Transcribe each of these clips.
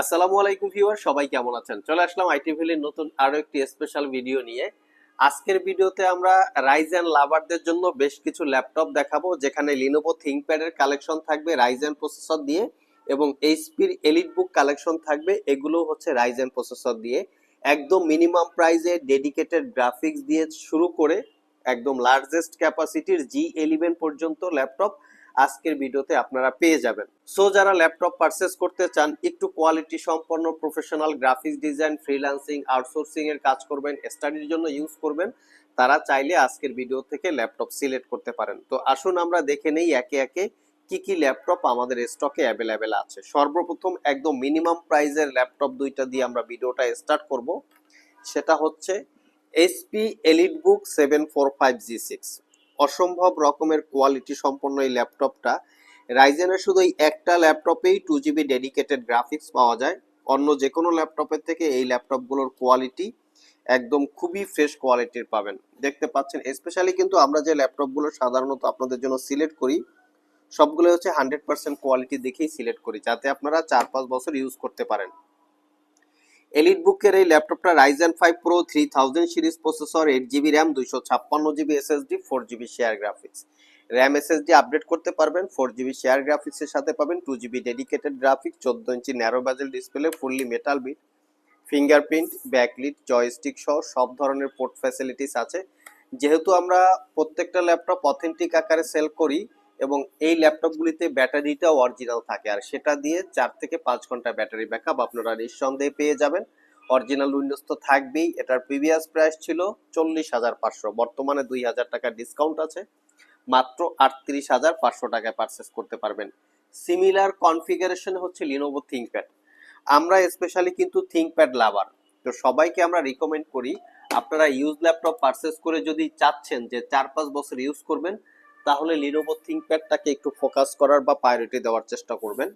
আসসালামু আলাইকুম ভিউয়ার, সবাই কেমন আছেন? চলে আসলাম আইটি ভ্যালির নতুন আরও একটি স্পেশাল ভিডিও নিয়ে। আজকের ভিডিওতে আমরা রাইজেন লাভারদের জন্য বেশ কিছু ল্যাপটপ দেখাবো, যেখানে লিনোভো থিংকপ্যাড এর কালেকশন থাকবে রাইজেন প্রসেসর দিয়ে, এবং এইচপির এলিট বুক কালেকশন থাকবে, এগুলো হচ্ছে রাইজেন প্রসেসর দিয়ে। একদম মিনিমাম প্রাইজে ডেডিকেটেড গ্রাফিক্স দিয়ে শুরু করে, একদম লার্জেস্ট ক্যাপাসিটির জি এলিভেন পর্যন্ত ল্যাপটপ আজকের ভিডিওতে আপনারা পেয়ে যাবেন। সো যারা ল্যাপটপ পারচেস করতে চান, একটু কোয়ালিটি সম্পন্ন professional graphics design freelancing outsourcing এর কাজ করবেন স্টাডির জন্য ইউজ করবেন, তারা চাইলে আজকের ভিডিও থেকে ল্যাপটপ সিলেক্ট করতে পারেন। তো আসুন আমরা দেখে নেই একে একে কি কি ল্যাপটপ আমাদের স্টকে অ্যাভেলেবেল আছে। সর্বপ্রথম একদম মিনিমাম প্রাইজের ল্যাপটপ দুইটা দিয়ে আমরা ভিডিওটা স্টার্ট করব। সেটা হচ্ছে HP EliteBook seven four five G six অসম্ভব রকমের কোয়ালিটি সম্পন্ন এই ল্যাপটপটা। রাইজেনের শুধু এই একটা ল্যাপটপেই টু জিবি ডেডিকেটেড গ্রাফিক্স পাওয়া যায়। অন্য যে কোনো ল্যাপটপের থেকে এই ল্যাপটপগুলোর কোয়ালিটি একদম খুবই ফ্রেশ কোয়ালিটির পাবেন। দেখতে পাচ্ছেন স্পেশালি কিন্তু আমরা যে ল্যাপটপগুলো সাধারণত আপনাদের জন্য সিলেক্ট করি সবগুলো হচ্ছে হান্ড্রেড পার্সেন্ট কোয়ালিটি দেখেই সিলেক্ট করি, যাতে আপনারা চার পাঁচ বছর ইউজ করতে পারেন। এলিট বুকের এই ল্যাপটপটা Ryzen five Pro three thousand series processor eight GB RAM দুইশো ছাপ্পান্ন GB SSD four GB share graphics RAM SSD update করতে পারবেন ফোর জিবি শেয়ার গ্রাফিক্সের সাথে পাবেন টু জিবি ডেডিকেটেড গ্রাফিক্স চোদ্দ ইঞ্চি narrow bezel display fully metal built fingerprint backlit joystick সহ সব ধরনের পোর্ট ফ্যাসিলিটিস আছে। যেহেতু আমরা প্রত্যেকটা ল্যাপটপ অথেন্টিক আকারে সেল করি এবং এই ল্যাপটপগুলিতে ব্যাটারিটাও অরিজিনাল থাকে। আর সেটা দিয়ে চার থেকে পাঁচ ঘণ্টা ব্যাটারি ব্যাকআপ আপনারা নিঃসন্দেহে পেয়ে যাবেন। অরিজিনাল উইন্ডোজ তো থাকবেই। এটার প্রিভিয়াস প্রাইস ছিল চল্লিশ হাজার পাঁচশো। বর্তমানে দুই হাজার টাকা ডিসকাউন্ট আছে। মাত্র আটত্রিশ হাজার পাঁচশো টাকায় পারচেস করতে পারবেন। সিমিলার কনফিগারেশন হচ্ছে লিনোভো থিঙ্কপ্যাড আমরা স্পেশালি কিন্তু থিংকপ্যাড লাভার তো সবাইকে আমরা রিকমেন্ড করি, আপনারা ইউজ ল্যাপটপ পারচেস করে যদি চাচ্ছেন যে চার পাঁচ বছর ইউজ করবেন তাহলে লিনোভো থিংকপ্যাডটাকে একটু ফোকাস করার বা প্রায়োরিটি দেওয়ার চেষ্টা করবেন।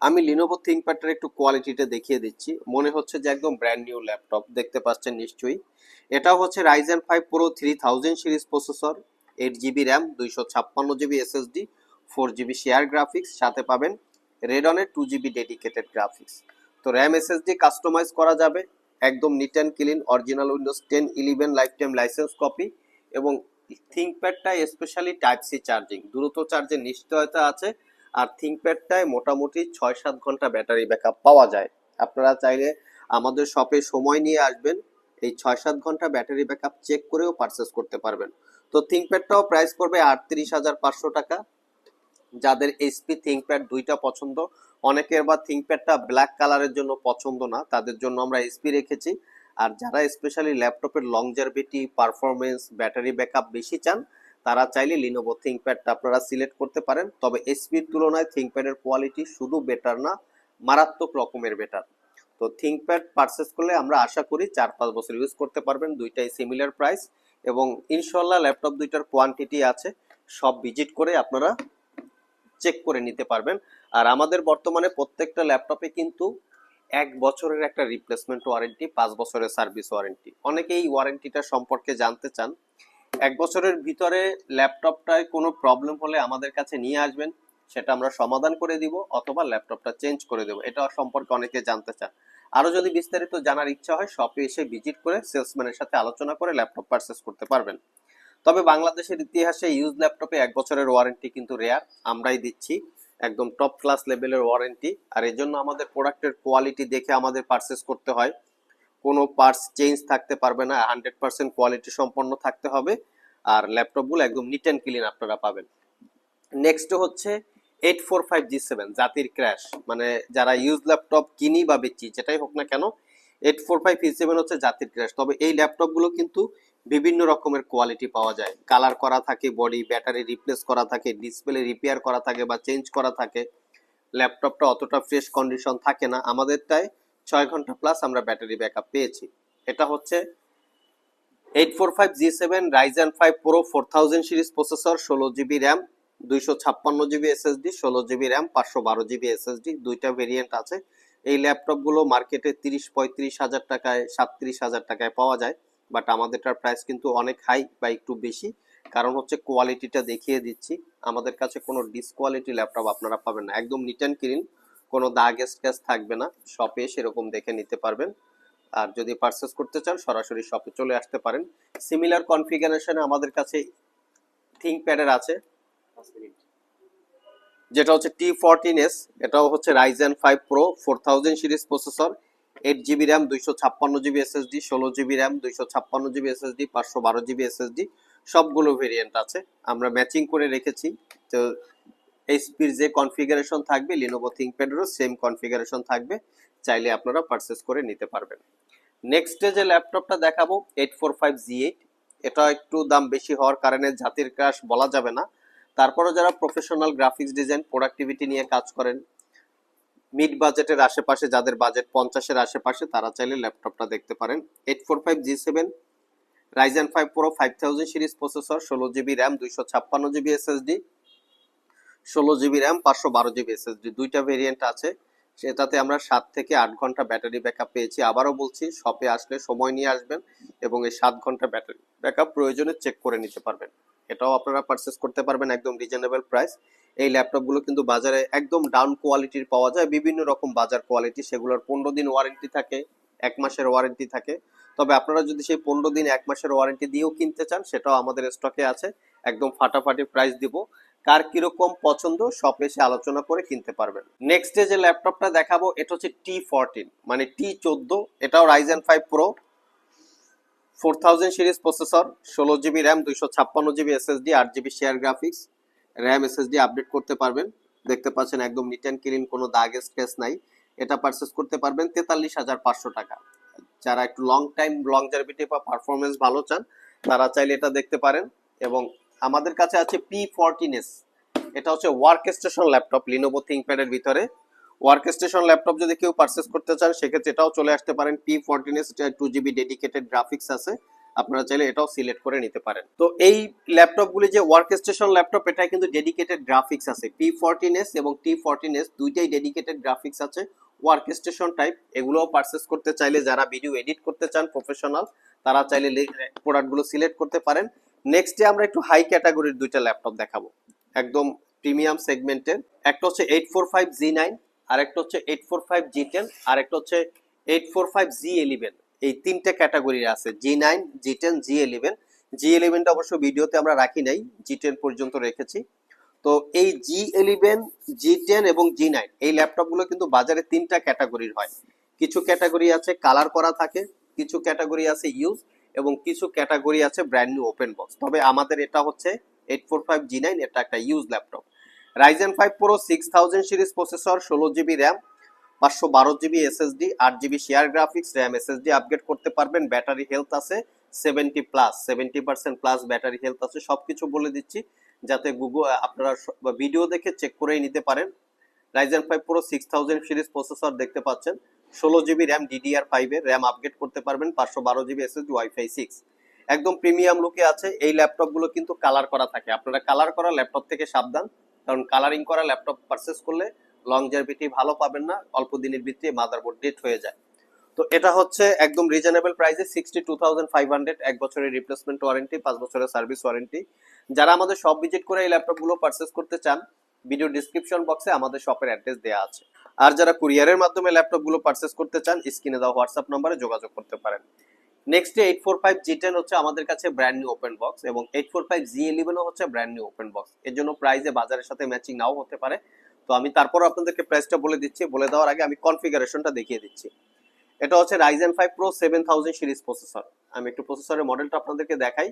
আমি লিনোভো থিংকপ্যাডটার একটু কোয়ালিটিটা দেখিয়ে দিচ্ছি। মনে হচ্ছে যে একদম ব্র্যান্ড নিউ ল্যাপটপ দেখতে পাচ্ছেন নিশ্চয়ই। এটাও হচ্ছে Ryzen five Pro three thousand series processor eight GB RAM দুইশো ছাপ্পান্ন GB SSD four GB share graphics সাথে পাবেন রেডনের টু জিবি ডেডিকেটেড গ্রাফিক্স তো র্যাম এসএসডি কাস্টমাইজ করা যাবে, একদম neat and clean original Windows ten eleven lifetime license copy এবং থিঙ্কপ্যাডটা স্পেশালি টাইপ সি চার্জিং দ্রুত চার্জের নিশ্চয়তা আছে, আর থিঙ্কপ্যাডটায় মোটামুটি ছয় সাত ঘণ্টা ব্যাটারি ব্যাকআপ পাওয়া যায়। আপনারা চাইলে আমাদের শপে সময় নিয়ে আসবেন, এই ছয় সাত ঘণ্টা ব্যাটারি ব্যাকআপ চেক করেও পারচেস করতে পারবেন। তো থিঙ্কপ্যাডটাও প্রাইস পড়বে আটত্রিশ হাজার পাঁচশো টাকা। যাদের এইচপি থিঙ্কপ্যাড দুইটা পছন্দ, অনেকের বা থিঙ্কপ্যাডটা ব্ল্যাক কালারের জন্য পছন্দ না, তাদের জন্য আমরা এইচপি রেখেছি। আর যারা স্পেশালি ল্যাপটপের লংজারভিটি পারফরমেন্স ব্যাটারি ব্যাকআপ বেশি চান, তারা চাইলে লিনোভো থিঙ্কপ্যাডটা আপনারা সিলেক্ট করতে পারেন। তবে এসপির তুলনায় থিঙ্কপ্যাডের কোয়ালিটি শুধু বেটার না, মারাত্মক রকমের বেটার তো থিঙ্কপ্যাড পারচেস করলে আমরা আশা করি চার পাঁচ বছর ইউজ করতে পারবেন, দুইটাই সিমিলার প্রাইস এবং ইনশাল্লাহ ল্যাপটপ দুইটার কোয়ান্টিটি আছে, সব ভিজিট করে আপনারা চেক করে নিতে পারবেন। আর আমাদের বর্তমানে প্রত্যেকটা ল্যাপটপে কিন্তু এক বছরের একটা রিপ্লেসমেন্ট ওয়ারেন্টি পাঁচ বছরের সার্ভিস ওয়ারেন্টি অনেকে এই ওয়ারেন্টিটা সম্পর্কে জানতে চান। এক বছরের ভিতরে ল্যাপটপটায় কোনো প্রবলেম হলে আমাদের কাছে নিয়ে আসবেন, সেটা আমরা সমাধান করে দিব অথবা ল্যাপটপটা চেঞ্জ করে দেবো। এটা সম্পর্কে অনেকে জানতে চান। আরও যদি বিস্তারিত জানার ইচ্ছা হয় শপে এসে ভিজিট করে সেলসম্যানের সাথে আলোচনা করে ল্যাপটপ পারচেস করতে পারবেন। তবে বাংলাদেশের ইতিহাসে ইউজ ল্যাপটপে এক বছরের ওয়ারেন্টি কিন্তু রেয়ার আমরাই দিচ্ছি। একদম টপ ক্লাস লেভেলের ওয়ারেন্টি আর এর জন্য আমাদের প্রোডাক্টের কোয়ালিটি দেখে আমাদের পারচেস করতে হয়। কোনো পার্টস চেঞ্জ থাকতে পারবে না হান্ড্রেড পার্সেন্ট কোয়ালিটি সম্পন্ন থাকতে হবে। আর ল্যাপটপগুলো একদম নিট অ্যান্ড ক্লিন আপনারা পাবেন। নেক্সট হচ্ছে eight four five G seven জাতির ক্র্যাশ মানে যারা ইউজ ল্যাপটপ কিনি বা বেচি, যেটাই হোক না কেন eight four five G seven হচ্ছে জাতির ক্র্যাশ তবে এই ল্যাপটপগুলো কিন্তু বিভিন্ন রকমের কোয়ালিটি পাওয়া যায়। কালার করা থাকে বডি ব্যাটারি রিপ্লেস করা থাকে ডিসপ্লে রিপেয়ার করা থাকে বা চেঞ্জ করা থাকে। ল্যাপটপটা অতটা ফ্রেশ কন্ডিশন থাকে না। আমাদেরটায় ছয় ঘণ্টা প্লাস আমরা ব্যাটারি ব্যাকআপ পেয়েছি। এটা হচ্ছে eight four five G seven Ryzen five Pro four thousand series processor ষোলো জিবি র্যাম দুইশো ছাপ্পান্ন জিবি এসএসডি ষোলো জিবি র্যাম পাঁচশো বারো জিবি এসএসডি দুইটা ভেরিয়েন্ট আছে। এই ল্যাপটপগুলো মার্কেটে তিরিশ, পঁয়ত্রিশ হাজার টাকায়, সাতত্রিশ হাজার টাকায় পাওয়া যায় বাট আমাদেরটার প্রাইস কিন্তু অনেক হাই বা একটু বেশি। কারণ হচ্ছে কোয়ালিটিটা দেখিয়ে দিচ্ছি। আমাদের কাছে কোনো ডিসকোয়ালিটি ল্যাপটপ আপনারা পাবেন না। একদম নিট অ্যান্ড ক্লিন কোনো দাগ স্ক্যাচ থাকবে না। শপে সেরকম দেখে নিতে পারবেন। আর যদি পারচেস করতে চান, সরাসরি শপে চলে আসতে পারেন। সিমিলার কনফিগারেশনে আমাদের কাছে থিঙ্কপ্যাডের আছে। যেটা হচ্ছে টি ফোরটিন এস এটাও হচ্ছে Ryzen five Pro four thousand series processor eight GB RAM দুইশো ছাপ্পান্ন জিবি এসএসডি ষোলো জিবি র্যাম দুইশো ছাপ্পান্ন জিবি এসএসডি পাঁচশো বারো জিবি এসএসডি সবগুলো ভেরিয়েন্ট আছে। আমরা ম্যাচিং করে রেখেছি। তো এইচপির যে কনফিগারেশন থাকবে লিনোভো থিঙ্কপ্যাডেরও সেম কনফিগারেশন থাকবে। চাইলে আপনারা পারচেস করে নিতে পারবেন। নেক্সট যে ল্যাপটপটা দেখাবো eight four five G eight এটা একটু দাম বেশি হওয়ার কারণে জাতির ক্রাশ বলা যাবে না। তারপরে যারা প্রফেশনাল গ্রাফিক্স ডিজাইন প্রোডাক্টিভিটি নিয়ে কাজ করেন মিড বাজেটের আশেপাশে যাদের বাজেট পঞ্চাশের আশেপাশে, তারা চাইলে ল্যাপটপটা দেখতে পারেন। Eight four five G seven Ryzen five Pro five thousand series processor ষোলো জিবি র্যাম দুইশো ছাপ্পান্ন জিবি এসএসডি ষোলো জিবি র্যাম পাঁচশো বারো জিবি এসএসডি দুইটা ভেরিয়েন্ট আছে। সেটাতে আমরা সাত থেকে আট ঘণ্টা ব্যাটারি ব্যাকআপ পেয়েছি। আবারও বলছি শপে আসলে সময় নিয়ে আসবেন এবং এই সাত ঘণ্টা ব্যাটারি ব্যাকআপ প্রয়োজনে চেক করে নিতে পারবেন। এটাও আপনারা পারচেস করতে পারবেন একদম রিজনেবল প্রাইস এই ল্যাপটপগুলো কিন্তু বাজারে একদম ডাউন কোয়ালিটির পাওয়া যায়। বিভিন্ন রকম বাজার কোয়ালিটি সেগুলোর পনেরো দিন ওয়ারেন্টি থাকে, এক মাসের ওয়ারেন্টি থাকে। তবে আপনারা যদি সেই পনেরো দিন, এক মাসের ওয়ারেন্টি দিয়েও কিনতে চান, সেটাও আমাদের স্টকে আছে। একদম ফাটাফাটি প্রাইস দিব। কার কীরকম পছন্দ সব এসে আলোচনা করে কিনতে পারবেন। নেক্সট ডে যে ল্যাপটপটা দেখাবো, এটা হচ্ছে টি ফোরটিন মানে টি চোদ্দ, এটাও Ryzen five Pro four thousand series processor, ষোলো জিবি র্যাম, দুইশো ছাপ্পান্ন জিবি এসএসডি, আট GB share graphics, RAM SSD update করতে পারবেন। দেখতে পাচ্ছেন একদম নিট অ্যান্ড ক্লিন কোনো দাগ স্ক্র্যাচ নাই। এটা পারচেস করতে পারবেন তেতাল্লিশ হাজার পাঁচশো টাকা। যারা একটু লং টাইম লং জার্ভিটি বা পারফরমেন্স ভালো চান, তারা চাইলে এটা দেখতে পারেন। এবং আমাদের কাছে আছে পি ফোরটিন এটা হচ্ছে ওয়ার্ক স্টেশন ল্যাপটপ লিনোভো থিঙ্কপ্যাডের ভিতরে। ওয়ার্ক স্টেশন ল্যাপটপ যদি কেউ পারচেস করতে চান সেক্ষেত্রে এটাও চলে আসতে পারেন। P fourteen S two GB dedicated graphics আছে। আপনারা চাইলে এটাও সিলেক্ট করে নিতে পারেন। তো এই ল্যাপটপগুলি যে ওয়ার্ক স্টেশন ল্যাপটপ এটা কিন্তু ডেডিকেটেড গ্রাফিক্স আছে। পি ফোরটিন এস এবং টি ফোরটিন এস দুইটাই ডেডিকেটেড গ্রাফিক্স আছে। ওয়ার্ক স্টেশন টাইপ এগুলোও পারচেস করতে চাইলে যারা ভিডিও এডিট করতে চান প্রফেশনাল তারা চাইলে প্রোডাক্টগুলো সিলেক্ট করতে পারেন। নেক্সটে আমরা একটু হাই ক্যাটাগরির দুইটা ল্যাপটপ দেখাবো। একদম প্রিমিয়াম সেগমেন্টের একটা হচ্ছে eight four five G nine আর একটা হচ্ছে eight four five G ten আর একটা হচ্ছে eight four five G eleven এই তিনটে ক্যাটাগরির আছে G nine G ten G eleven G ইলেভেনটা অবশ্য ভিডিওতে আমরা রাখি নাই জি টেন পর্যন্ত রেখেছি। তো এই জি ইলেভেন জি টেন এবং জি নাইন এই ল্যাপটপগুলো কিন্তু বাজারে তিনটা ক্যাটাগরির হয়। কিছু ক্যাটাগরি আছে কালার করা থাকে, কিছু ক্যাটাগরি আছে ইউজ এবং কিছু ক্যাটাগরি আছে ব্র্যান্ড নিউ ওপেন বক্স তবে আমাদের এটা হচ্ছে eight four five G nine এটা একটা use laptop Ryzen five Pro six thousand series processor ষোলো জিবি র্যাম পাঁচশো বারো জিবি এসএসডি আট GB share graphics RAM SSD upgrade করতে পারবেন ব্যাটারি হেলথ আছে seventy plus seventy percent plus battery health আছে, সবকিছু বলে দিচ্ছি, যাতে গুগল আপনারা ভিডিও দেখে চেক করেই নিতে পারেন। Ryzen five Pro six thousand series processor দেখতে পাচ্ছেন, ষোলো জিবি র্যাম ডিডিআর ফাইভের র্যাম আপগ্রেড করতে পারবেন, পাঁচশো বারো জিবি এসএসডি ওয়াইফাই সিক্স একদম প্রিমিয়াম লুকে আছে, এই ল্যাপটপগুলো কিন্তু কালার করা থাকে। আপনারা কালার করা ল্যাপটপ থেকে সাবধান। কারণ কালারিং করা ল্যাপটপ পারচেস করলে লং জার্ভিটি ভালো পাবেন না, অল্প দিনের ভিতরে মাদারবোর্ড ডেট হয়ে যায়। তো এটা হচ্ছে একদম রিজনেবল প্রাইসে sixty two thousand five hundred এক বছরের রিপ্লেসমেন্ট ওয়ারেন্টি পাঁচ বছরের সার্ভিস ওয়ারেন্টি যারা আমাদের সব ভিজিট করে এই ল্যাপটপগুলো পারচেস করতে চান ভিডিও ডিসক্রিপশন বক্সে আমাদের শপের অ্যাড্রেস দেওয়া আছে। আর যারা কুরিয়ারের মাধ্যমে ল্যাপটপগুলো পারচেস করতে চান স্ক্রিনে দেওয়া হোয়াটসঅ্যাপ নম্বরে যোগাযোগ করতে পারেন। Next eight four five G ten হচ্ছে আমাদের কাছে ব্র্যান্ড নিউ ওপেন বক্স এবং এইট ফোর ফাইভ জি ইলেভেনও হচ্ছে ব্র্যান্ড নিউ ওপেন বক্স এর জন্য প্রাইসে বাজারের সাথে ম্যাচিং নাও হতে পারে। তো আমি তারপর আপনাদেরকে প্রাইসটা বলে দিচ্ছি। বলে দেওয়ার আগে আমি কনফিগারেশনটা দেখিয়ে দিচ্ছি। এটা হচ্ছে Ryzen five Pro seven thousand series processor আমি একটু প্রসেসরের মডেলটা আপনাদেরকে দেখাই।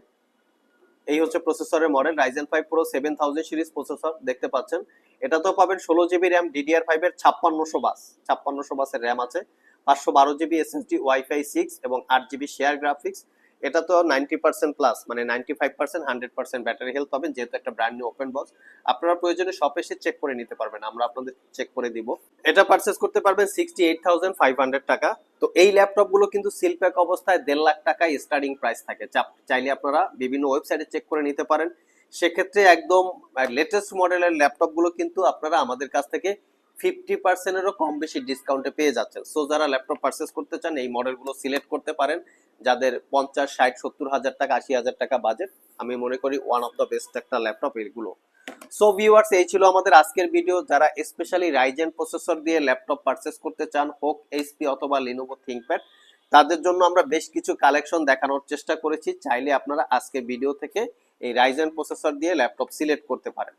এই হচ্ছে প্রসেসরের model Ryzen five Pro seven thousand series processor দেখতে পাচ্ছেন। এটা তো পাবেন ষোলো জিবি র্যাম ডিডিআর ফাইভ এর ছাপ্পান্নশো বাস। ছাপ্পান্নশো বাসের র্যাম আছে। পাঁচশো বারো জিবি এসএসডি ওয়াইফাই সিক্স এবং আট জিবি শেয়ার গ্রাফিক্স এটা তো নাইনটি পার্সেন্ট প্লাস মানে ninety five percent hundred percent battery health পাবেন, যেহেতু একটা ব্র্যান্ড নিউ ওপেন বক্স আপনারা প্রয়োজনে শপ এসে চেক করে নিতে পারবেন, আমরা আপনাদের চেক করে দিব। এটা পারচেস করতে পারবেন sixty eight thousand five hundred টাকা। তো এই ল্যাপটপগুলো কিন্তু সিল প্যাক অবস্থায় দেড় লাখ টাকা স্টার্টিং প্রাইস থাকে। চাইলে আপনারা বিভিন্ন ওয়েবসাইটে চেক করে নিতে পারেন। সেক্ষেত্রে একদম লেটেস্ট মডেলের ল্যাপটপগুলো কিন্তু আপনারা আমাদের কাছ থেকে ফিফটি পার্সেন্টেরও কম বেশি ডিসকাউন্টে পেয়ে যাচ্ছেন। সো যারা ল্যাপটপ পারচেস করতে চান, এই মডেলগুলো সিলেক্ট করতে পারেন। যাদের পঞ্চাশ, ষাট, সত্তর হাজার টাকা, আশি হাজার টাকা বাজেট আমি মনে করি ওয়ান অফ দ্য বেস্ট একটা ল্যাপটপ সো ভিউয়ার্স এই ছিল আমাদের আজকের ভিডিও যারা স্পেশালি রাইজেন প্রসেসর দিয়ে ল্যাপটপ পারচেস করতে চান হোক এইচপি অথবা লিনোভো থিংকপ্যাড তাদের জন্য আমরা বেশ কিছু কালেকশন দেখানোর চেষ্টা করেছি। চাইলে আপনারা আজকের ভিডিও থেকে এই রাইজেন প্রসেসর দিয়ে ল্যাপটপ সিলেক্ট করতে পারেন।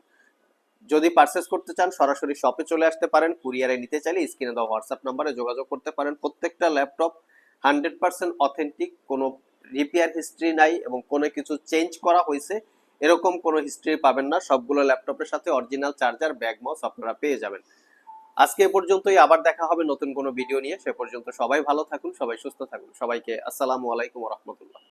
যদি পারচেস করতে চান, সরাসরি শপে চলে আসতে পারেন কুরিয়ারে নিতে চাইলে স্ক্রিনে দেওয়া হোয়াটসঅ্যাপ নাম্বারে যোগাযোগ করতে পারেন। প্রত্যেকটা ল্যাপটপ হান্ড্রেড পার্সেন্ট অথেন্টিক কোনো রিপেয়ার হিস্ট্রি নাই এবং কোনো কিছু চেঞ্জ করা হয়েছে, এরকম কোনো হিস্ট্রি পাবেন না। সবগুলো ল্যাপটপের সাথে অরিজিনাল চার্জার ব্যাগ মাউস আপনারা পেয়ে যাবেন। আজকে এ পর্যন্তই, আবার দেখা হবে নতুন কোনো ভিডিও নিয়ে। সে পর্যন্ত সবাই ভালো থাকুন, সবাই সুস্থ থাকুন। সবাইকে আসসালামু আলাইকুম রহমতুল্লাহ।